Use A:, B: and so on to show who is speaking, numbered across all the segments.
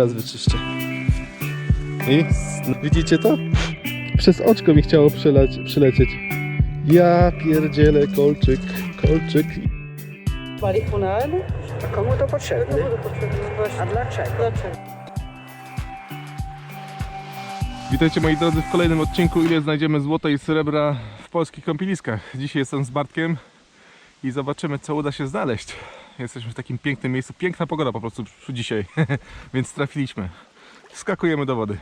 A: Zaraz wyczyszczę. I no, widzicie to? Przez oczko mi chciało przeleć, przylecieć. Ja pierdzielę kolczyk, kolczyk.
B: Marihuanę?
C: A komu to potrzebne?
B: Komu to potrzebne? Właśnie.
C: A dlaczego?
B: Dlaczego?
A: Witajcie moi drodzy w kolejnym odcinku Ile znajdziemy złota i srebra w polskich kąpieliskach. Dzisiaj jestem z Bartkiem i zobaczymy co uda się znaleźć. Jesteśmy w takim pięknym miejscu, piękna pogoda po prostu dzisiaj, więc trafiliśmy. Skakujemy do wody.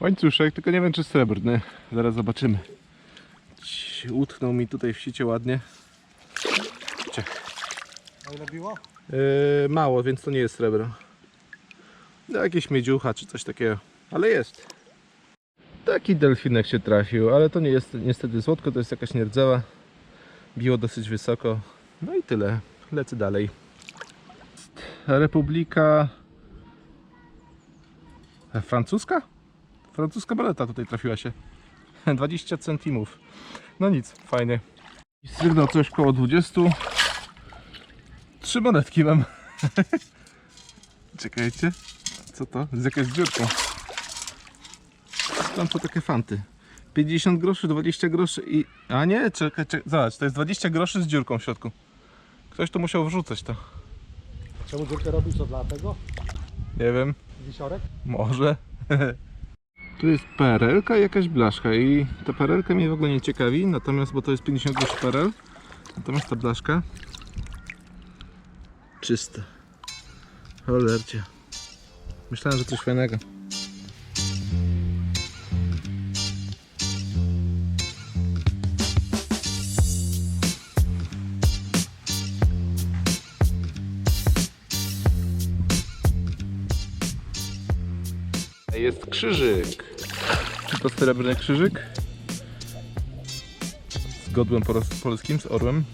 A: Łańcuszek, tylko nie wiem czy srebrny. Zaraz zobaczymy. Utknął mi tutaj w sicie ładnie. Ciech.
D: A ile biło?
A: Yy, mało, więc to nie jest srebro. No, jakieś miedziucha czy coś takiego, ale jest. Taki delfinek się trafił, ale to nie jest niestety złotko, to jest jakaś nierdzewa. Biło dosyć wysoko. No i tyle. Lecę dalej. Republika E, francuska? Francuska baleta tutaj trafiła się. 20 centimów. No nic, fajnie. Sygnał coś koło 20. Trzy monetki mam. Czekajcie. Co to? Z jakąś dziurką. Tam to takie fanty. 50 groszy, 20 groszy i... A nie, czekaj, czekaj. Zobacz, to jest 20 groszy z dziurką w środku. Ktoś tu musiał wrzucać to.
D: Czemu dziurkę robił? Co dla tego?
A: Nie wiem.
D: Wisiorek?
A: Może. tu jest perelka i jakaś blaszka i ta perelka mnie w ogóle nie ciekawi, natomiast, bo to jest 50 groszy perel, natomiast ta blaszka czysta. Cholercie. Myślałem, że coś fajnego. Krzyżyk. Czy to srebrny krzyżyk? Z godłem polskim, z orłem.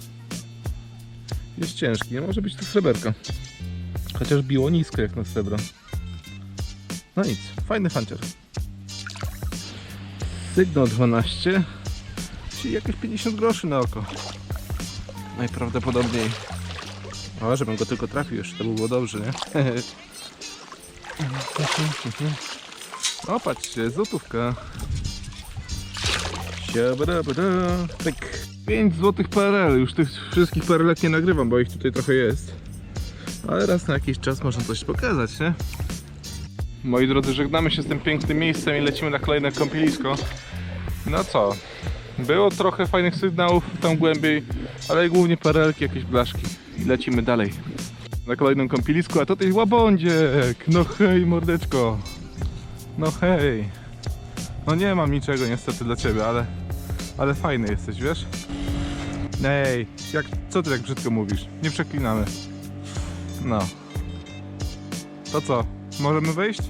A: Jest ciężki, nie może być to sreberko. Chociaż biło nisko jak na srebro. No nic, fajny fancior. Sygnał 12, czyli jakieś 50 groszy na oko. Najprawdopodobniej. O, żebym go tylko trafił jeszcze, to by było dobrze, nie? O, patrzcie, złotówka. Siabadabada. Tak. 5 złotych PRL. Już tych wszystkich PRL nie nagrywam, bo ich tutaj trochę jest. Ale raz na jakiś czas można coś pokazać, nie? Moi drodzy, żegnamy się z tym pięknym miejscem i lecimy na kolejne kąpielisko. No co? Było trochę fajnych sygnałów tam głębiej, ale głównie parelki, jakieś blaszki. I lecimy dalej. Na kolejnym kąpielisku, a tutaj łabądziek! No hej, mordeczko! No hej. No nie mam niczego niestety dla ciebie, ale ale fajny jesteś, wiesz? Ej, jak co ty tak brzydko mówisz? Nie przeklinamy. No. To co? Możemy wejść?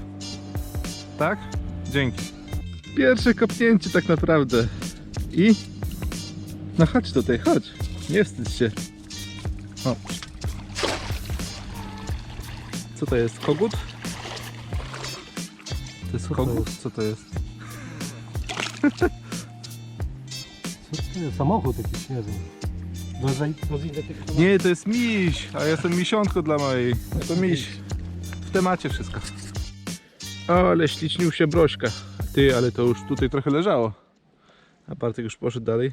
A: Tak? Dzięki. Pierwsze kopnięcie tak naprawdę. I no chodź tutaj, chodź. Nie wstydź się. O. Co to jest? Kogut? To jest
D: Co to
A: kogut?
D: jest?
A: Co to jest?
D: Co to jest? Samochód jakiś, nie wiem. Rozej, rozejdę tych
A: Nie, to jest miś, a ja jestem misiątko dla mojej. No to miś. W temacie wszystko. O, ale ślicznił się brośka. Ty, ale to już tutaj trochę leżało. A Bartek już poszedł dalej.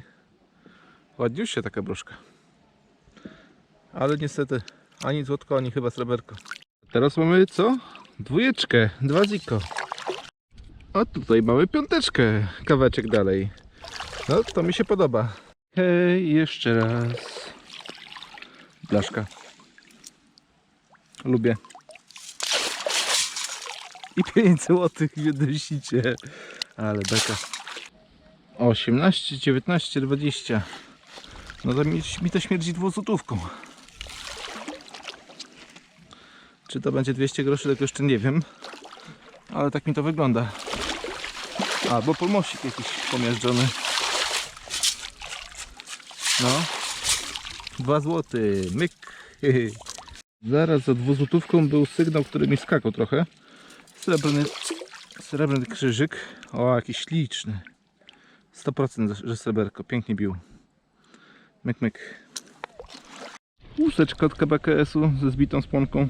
A: Ładniusia taka broszka. Ale niestety ani złotko, ani chyba sreberko. Teraz mamy co? Dwójeczkę, dwa ziko. A tutaj mamy piąteczkę, kaweczek dalej. No, to mi się podoba. Hej, jeszcze raz. Blaszka. Lubię. I 5 zł w jednym sicie. Ale beka. 18, 19, 20. No to mi, mi to śmierdzi dwuzłotówką. Czy to będzie 200 groszy, tego jeszcze nie wiem. Ale tak mi to wygląda. Albo pomosik jakiś pomiażdżony. No. 2 zł. Myk. Zaraz za dwuzłotówką był sygnał, który mi skakał trochę. Srebrny, srebrny krzyżyk. O, jakiś śliczny. 100% że sreberko. Pięknie bił. Myk, myk. Łuseczka od KBKS-u ze zbitą spłonką.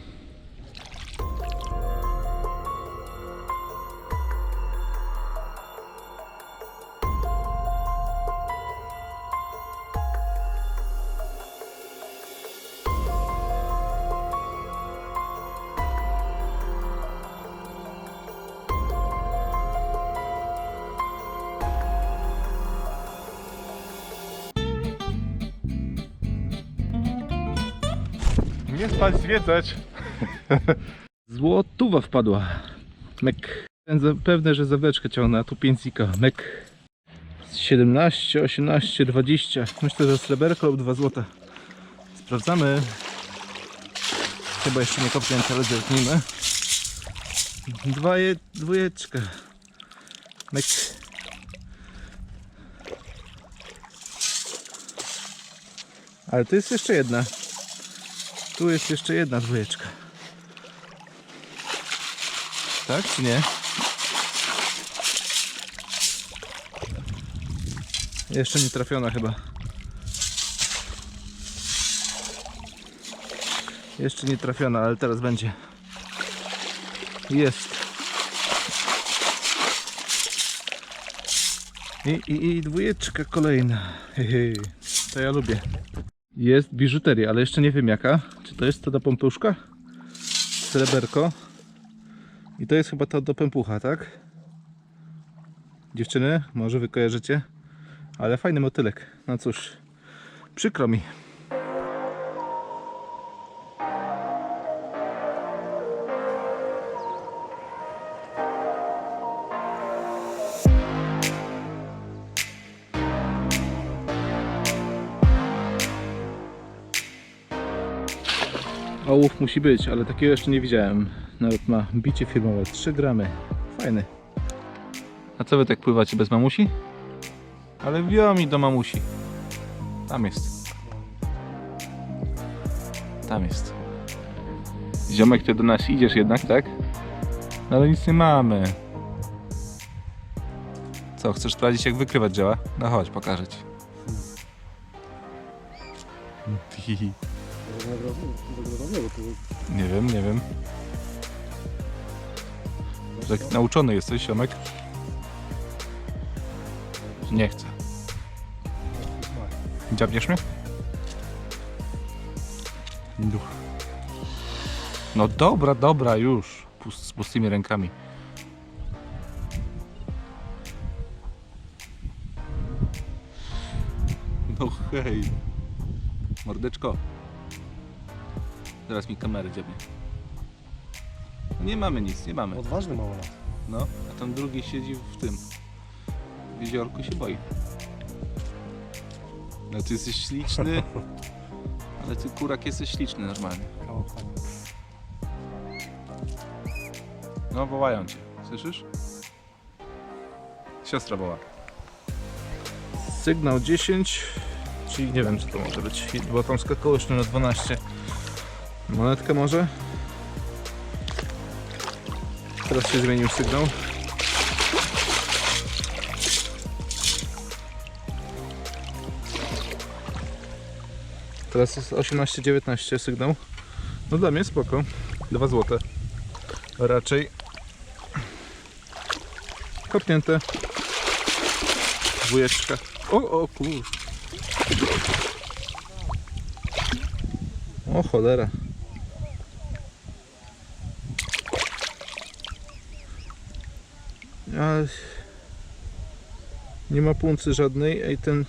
A: Nie spać, zwiedzać. Złotówa wpadła. Mek. Ten za- Pewne, że zawleczkę ciągnę, a tu pięcika. Mek. 17, 18, 20. Myślę, że sreberko lub 2 złote. Sprawdzamy. Chyba jeszcze nie kopnięte, ale zerknijmy. Dwa je, dwójeczka. Mek. Ale tu jest jeszcze jedna. Tu jest jeszcze jedna dwójeczka. Tak czy nie? Jeszcze nie trafiona chyba. Jeszcze nie trafiona, ale teraz będzie. Jest. I, i, i dwójeczka kolejna. Hehe. To ja lubię. Jest biżuteria, ale jeszcze nie wiem jaka. Czy to jest to do pompuszka? Sreberko. I to jest chyba to do pępucha, tak? Dziewczyny, może wy kojarzycie? Ale fajny motylek. No cóż, przykro mi. Ołów musi być, ale takiego jeszcze nie widziałem. Nawet ma bicie firmowe 3 gramy. Fajny. A co wy tak pływacie bez mamusi? Ale wio mi do mamusi. Tam jest. Tam jest. Ziomek, ty do nas idziesz jednak, tak? No ale nic nie mamy. Co, chcesz sprawdzić jak wykrywać działa? No chodź, pokażę ci. Nie wiem, nie wiem. Tak nauczony jesteś, Ziomek? Nie chcę. Dziabniesz mnie? Duch. No dobra, dobra, już. Pust, z pustymi rękami. No hej. Mordeczko. Zaraz mi kamerę dziabnie. Nie mamy nic, nie mamy.
D: Odważny mało lat.
A: No, a ten drugi siedzi w tym. W jeziorku się boi. No ty jesteś śliczny. Ale ty kurak jesteś śliczny normalnie. No wołają cię, słyszysz? Siostra woła. Sygnał 10, czyli nie wiem co to może być, bo tam skakało jeszcze na 12. Monetkę może? Teraz się zmienił sygnał. Teraz jest 18-19 sygnał. No dla mnie spoko. 2 złote. Raczej. Kopnięte. Dwójeczka. O, o kur... O cholera. A... Nie ma puncy żadnej, i ten...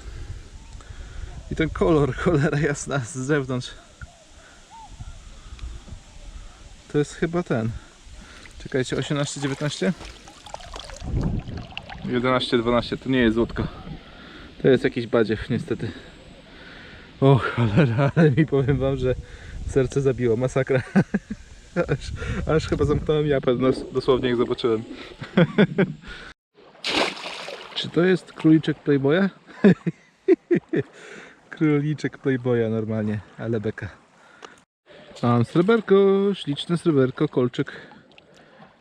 A: I ten kolor, cholera jasna, z zewnątrz. To jest chyba ten. Czekajcie, 18, 19? 11, 12, to nie jest złotko. To jest jakiś badziew, niestety. O cholera, ale mi powiem wam, że serce zabiło, masakra. Aż, aż chyba zamknąłem japę, dosłownie jak zobaczyłem. Czy to jest króliczek Playboya? króliczek Playboya normalnie, ale beka. Mam sreberko, śliczne sreberko, kolczyk.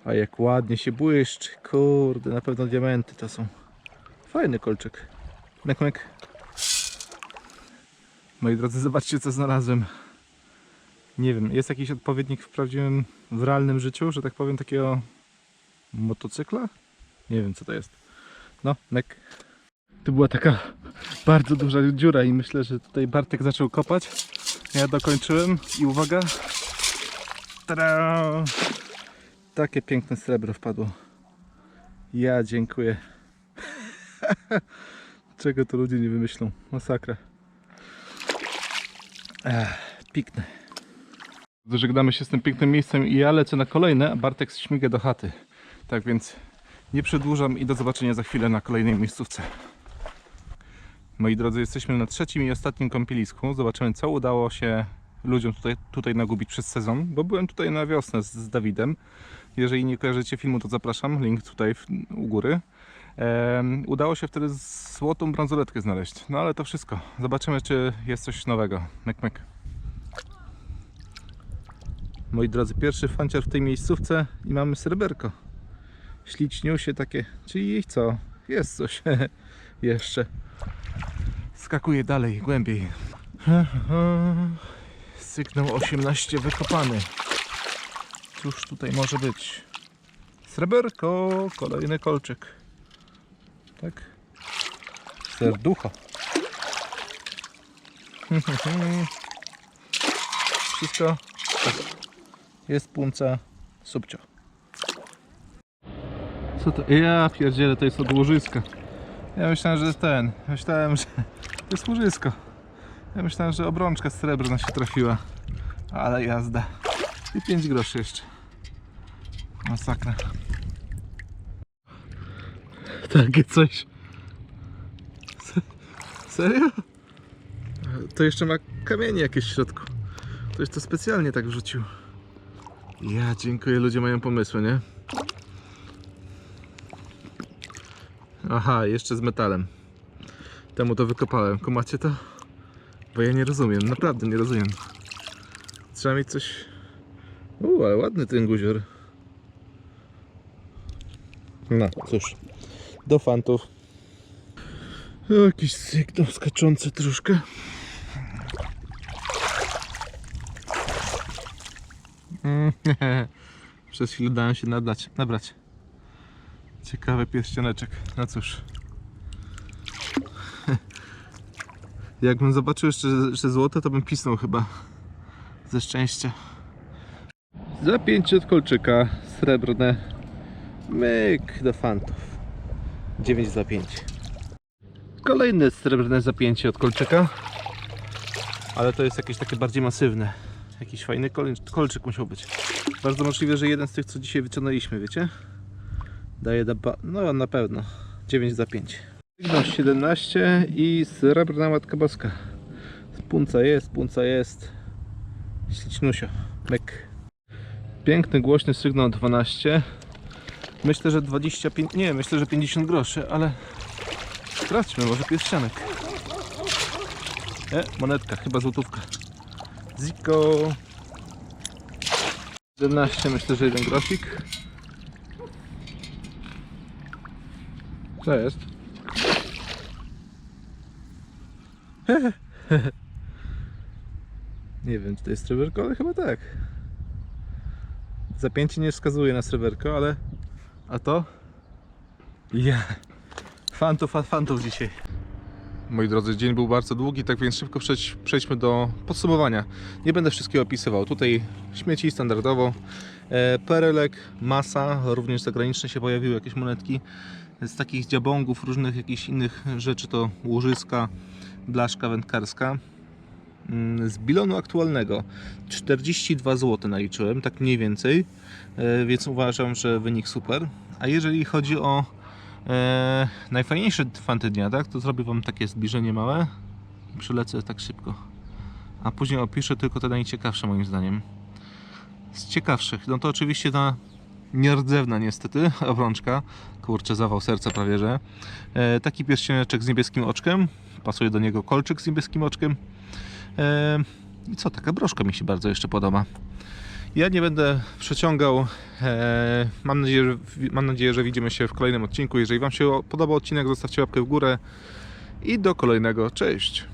A: A jak ładnie się błyszczy, kurde, na pewno diamenty to są. Fajny kolczyk. Mek, mek. Moi drodzy, zobaczcie co znalazłem. Nie wiem, jest jakiś odpowiednik w prawdziwym, w realnym życiu, że tak powiem, takiego motocykla? Nie wiem co to jest. No, mek. Tu była taka bardzo duża dziura i myślę, że tutaj Bartek zaczął kopać. Ja dokończyłem i uwaga. Tada! Takie piękne srebro wpadło. Ja dziękuję. Czego to ludzie nie wymyślą? Masakra. Ech, piknę. Żegnamy się z tym pięknym miejscem i ja lecę na kolejne, a Bartek śmiga do chaty. Tak więc nie przedłużam i do zobaczenia za chwilę na kolejnej miejscówce. Moi drodzy, jesteśmy na trzecim i ostatnim kąpielisku. Zobaczymy, co udało się ludziom tutaj, tutaj nagubić przez sezon, bo byłem tutaj na wiosnę z, z Dawidem. Jeżeli nie kojarzycie filmu, to zapraszam, link tutaj w, u góry. Em, udało się wtedy złotą bransoletkę znaleźć. No ale to wszystko. Zobaczymy, czy jest coś nowego. Myk, myk. Moi drodzy, pierwszy fanciar w tej miejscówce i mamy sreberko. Śliczniusie takie, czyli co? Jest coś jeszcze. Skakuje dalej, głębiej. Sygnał 18 wykopany. Cóż tutaj może być? Sreberko, kolejny kolczyk. Tak? Serducha. Wszystko jest punca subcio. Co to? Ja pierdzielę, to jest od łożyska. Ja myślałem, że jest ten. Myślałem, że to jest łożysko. Ja myślałem, że obrączka srebrna się trafiła. Ale jazda. I 5 groszy jeszcze. Masakra. Takie coś. Se- Serio? To jeszcze ma kamienie jakieś w środku. Ktoś to specjalnie tak wrzucił. Ja dziękuję, ludzie mają pomysły, nie? Aha, jeszcze z metalem. Temu to wykopałem. Kumacie to? Bo ja nie rozumiem, naprawdę nie rozumiem. Trzeba mieć coś... Uuu, ale ładny ten guzior. No, cóż. Do fantów. Jakiś sygnał skaczący troszkę. Przez chwilę dałem się nabrać. nabrać. Ciekawy pierścioneczek. No cóż. Jakbym zobaczył jeszcze, jeszcze złote, to bym pisnął chyba. Ze szczęścia. Zapięcie od kolczyka. Srebrne. Myk do fantów. 9 za 5. Kolejne srebrne zapięcie od kolczyka. Ale to jest jakieś takie bardziej masywne. Jakiś fajny kol kolczyk musiał być. Bardzo możliwe, że jeden z tych, co dzisiaj wyciągnęliśmy, wiecie? Daje da no na pewno 9 za 5. Sygnał 17 i srebrna matka boska. Punca jest, punca jest. Ślicznusio. Myk. Piękny, głośny sygnał 12. Myślę, że 25, nie, myślę, że 50 groszy, ale sprawdźmy, może pierścionek. E, monetka, chyba złotówka. Ziko. 11, myślę, że jeden grosik. Co jest? Nie wiem, czy to jest sreberko, ale chyba tak. Zapięcie nie wskazuje na sreberko, ale... A to? Ja. Fantów, a fantów dzisiaj. Moi drodzy, dzień był bardzo długi, tak więc szybko przejdźmy do podsumowania. Nie będę wszystkiego opisywał. Tutaj śmieci standardowo, e, perelek, masa, również zagraniczne się pojawiły jakieś monetki. Z takich dziabongów, różnych jakichś innych rzeczy to łożyska, blaszka wędkarska. Mm, Z bilonu aktualnego 42 zł naliczyłem, tak mniej więcej, e, więc uważam, że wynik super. A jeżeli chodzi o e, najfajniejsze fanty dnia, tak, to zrobię Wam takie zbliżenie małe przylecę tak szybko. A później opiszę tylko te najciekawsze moim zdaniem. Z ciekawszych, no to oczywiście ta nierdzewna niestety obrączka, kurczę zawał serca prawie, że. E, taki pierścioneczek z niebieskim oczkiem, pasuje do niego kolczyk z niebieskim oczkiem. E, I co, taka broszka mi się bardzo jeszcze podoba. Ja nie będę przeciągał. E, mam, nadzieję, że, mam nadzieję, że widzimy się w kolejnym odcinku. Jeżeli Wam się podobał odcinek, zostawcie łapkę w górę. I do kolejnego. Cześć!